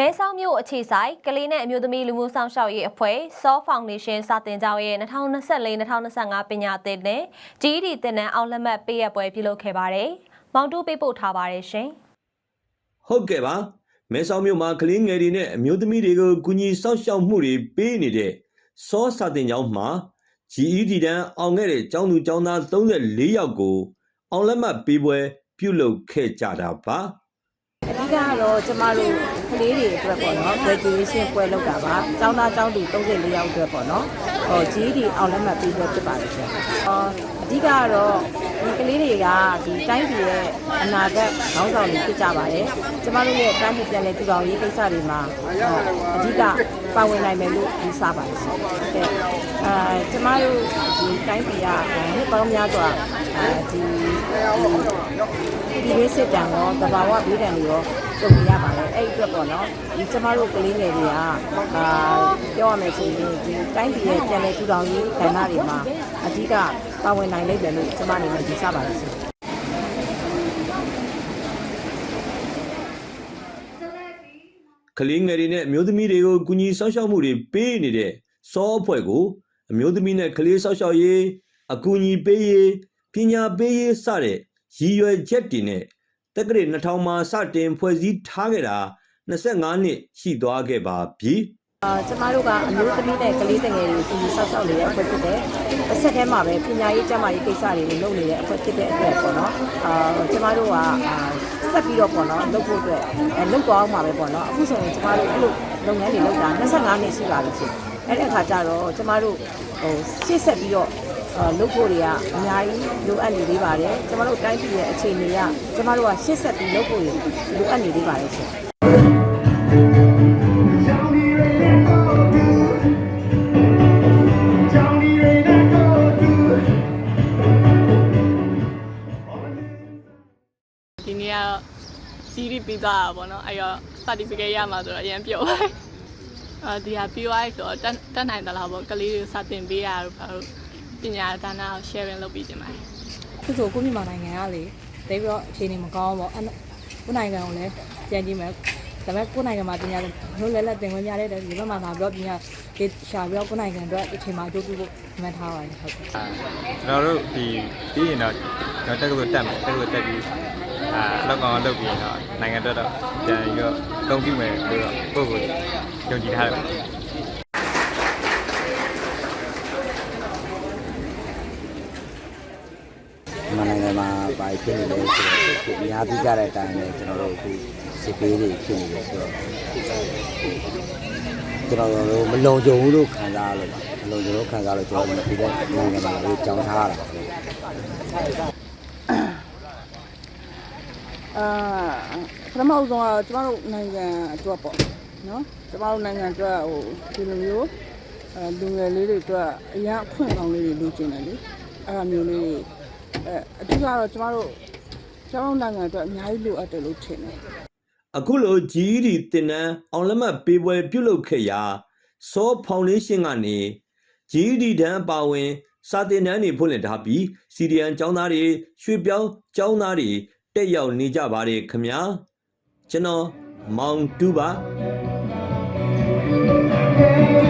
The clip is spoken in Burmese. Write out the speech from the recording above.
မဲဆောက်မြို့အခြေဆိုင်ကလေးနဲ့အမျိုးသမီးလူမှုဆောင်ရှောက်ရေးအဖွဲ့ Soft Foundation စာတင်ကျောင်းရဲ့2024-2025ပညာသင်နဲ့ GED သင်တန်းအောင်လက်မှတ်ပေးရပွဲပြုလုပ်ခဲ့ပါတယ်။မောင်တူပေးပို့ထားပါတယ်ရှင်။ဟုတ်ကဲ့ပါမဲဆောက်မြို့မှာကလေးငယ်တွေနဲ့အမျိုးသမီးတွေကိုကူညီစောင့်ရှောက်မှုတွေပေးနေတဲ့စောစာတင်ကျောင်းမှာ GED တန်းအောင်ခဲ့တဲ့ကျောင်းသူကျောင်းသား34ယောက်ကိုအောင်လက်မှတ်ပေးပွဲပြုလုပ်ခဲ့ကြတာပါ အဓိကကတော့ကျမတို့ကလေးတွေအတွက်ပေါ့နော် graduation ပွဲလုပ်တာပါ။ကျောင်းသားကျောင်းသူ34ယောက်အတွက်ပေါ့နော်။ဟော GED အောင်လက်မှတ်ပေးပွဲဖြစ်ပါတယ်ရှင်။အော်အဓိကကတော့ဒီကလေးတွေကဒီတိုင်းပြည်ရဲ့အနာဂတ်ခေါင်းဆောင်တွေဖြစ်ကြပါတယ်။ကျမတို့ရဲ့တိုင်းပြည်ပြန်လည်ထူထောင်ရေးကိစ္စတွေမှာအော်အဓိက ပါဝင်နိုင်မယ်လို့ယူဆပါတယ်ရှင်။ဟုတ်ကဲ့။အာကျမတို့ဒီတိုင်းပြည်ကနှစ်ပေါင်းများစွာအဲဒီဒီရေးစစ်တံရောတဘာဝဘေးဒဏ်တွေရောကြုံရပါတယ်အဲ့ဒီအတွက်ပေါ့နော်ဒီကျမတို့ကလေးငယ်တွေကအာပြောရမယ်ဆိုရင်ဒီတိုင်းပြည်ရဲ့ပြန်လည်ထူထောင်ရေးကဏ္ဍတွေမှာအဓိကပါဝင်နိုင်လိမ့်မယ်လို့ကျမအနေနဲ့ယူဆပါတယ်ရှ ကလေးငယ်တွေနဲ့အမျိုးသမီးတွေကိုကူညီစောင့်ရှောက်မှုတွေပေးနေတဲ့စောအဖွဲ့ကိုအမျိုးသမီးနဲ့ကလေးစောင့်ရှောက်ရေးအကူအညီပေးရေးပညာပေးရေးစတဲ့ရည်ရွယ်ချက်တွေနဲ့တက္ကရာ2000မှာစတင်ဖွဲ့စည်းထားခဲ့တာ25နှစ်ရှိသွားခဲ့ပါပြီအာ ကျမတို့ကအမျိုးသမီးနဲ့ကလေးငယ်တွေကိုဒီဆောက်ရှောက်နေတဲ့အဖွဲ့ဖြစ်တယ်။တစ်ဆက်တည်းမှာပဲပညာရေးကျန်းမာရေးကိစ္စတွေကိုလုပ်နေတဲ့အဖွဲ့ဖြစ်တဲ့အတွက်ပေါ့နော်။အာကျမတို့ကအာဆက်ပြီးတော့ပေါ့နော်လုပ်ဖို့အတွက်အဲလုပ်သွားအောင်ပါပဲပေါ့နော်။အခုဆိုရင်ကျမတို့အဲ့လိုလုပ်ငန်းတွေလုပ်တာ25နှစ်ရှိပါပြီရှင်။အဲ့ဒီအခါကျတော့ကျမတို့ဟိုရှေ့ဆက်ပြီးတော့အာလုပ်ဖို့တွေကအများကြီးလိုအပ်နေသေးပါတယ်။ကျမတို့တိုင်းပြည်ရဲ့အခြေအနေကကျမတို့ကရှေ့ဆက်ပြီးလုပ်ဖို့တွေလိုအပ်နေသေးပါတယ်ရှင်။ နေ့ကတော့ကြီးပြီးပြီးသွားတာပေါ့နော်အဲ့တော့ certificate ရမှာဆိုတော့အရင်ပြုတ်ပါတယ်အာဒီဟာပြီးသွားပြီဆိုတော့တက်တက်နိုင်သလားပေါ့ကလေးတွေစတင်ပေးရတော့ဘာလို့ပညာဒါနကို sharing လုပ်ပြီးတင်ပါတယ်ခုဆိုကိုမြန်မာနိုင်ငံကလေတိတ်ပြီးတော့အခြေအနေမကောင်းဘူးပေါ့အဲ့ကိုနိုင်ငံကိုလည်းပြန်ကြည့်မယ်ဒါပေမဲ့ကိုနိုင်ငံမှာပညာလို့လဲလက်တင်ဝင်များတဲ့ဒီဘက်မှာလာပြီးတော့ပညာဒီရှာပြီးတော့ကိုနိုင်ငံအတွက်အချိန်မှာအကျိုးပြုဖို့မှန်ထားပါတယ်ဟုတ်ကဲ့ကျွန်တော်တို့ဒီပြီးရင်တော့ကျွန်တော်တက်ကလို့တက်မယ်တက်ကလို့တက်ပြီး အာအလောက်ကောင်လုပ်ပြီးရင်တော့နိုင်ငံအတွက်တော့ပြန်ပြီးတော့တုံ့ပြန်မယ်လို့တော့ကိုယ့်ကိုယုံကြည်ထားတယ်မြန်မာနိုင်ငံမှာဘာဖြစ်နေလဲဆိုတော့အခုအများကြီးကြတဲ့အတိုင်းပဲကျွန်တော်တို့အခုစစ်ပေးတွေဖြစ်နေတယ်ဆိုတော့ကျွန်တော်တို့မလုံခြုံဘူးလို့ခံစားရလို့ပါမလုံခြုံလို့ခံစားလို့ကျွန်တော်တို့ဒီတဲ့နိုင်ငံမှာလည်းကြောင်းထားရတာပါ အာပထမဦးဆုံးကတော့ကျမတို့နိုင်ငံအတွက်ပေါ့နော်ကျမတို့နိုင်ငံအတွက်ဟိုဒီလိုမျိုးအဲလူငယ်လေးတွေအတွက်အရန်အခွင့်အကောင်းလေးတွေလိုချင်တယ်လေအဲ့လိုမျိုးလေးတွေအဲအဓိကတော့ကျမတို့ကျမတို့နိုင်ငံအတွက်အများကြီးလိုအပ်တယ်လို့ထင်တယ်အခုလို GED တင်နန်းအောင်လက်မှတ်ပေးပွဲပြုလုပ်ခဲ့ရာစောဖောင်ဒေးရှင်းကနေ GED တန်းအပါဝင် စာတင်တန်းတွေဖွင့်လှစ်ထားပြီးစီဒီအန်ကျောင်းသားတွေရွှေပြောင်းကျောင်းသားတွေ တက်ရောက်နေကြပါတယ်ခင်ဗျာကျွန်တော်မောင်တူပါ Thank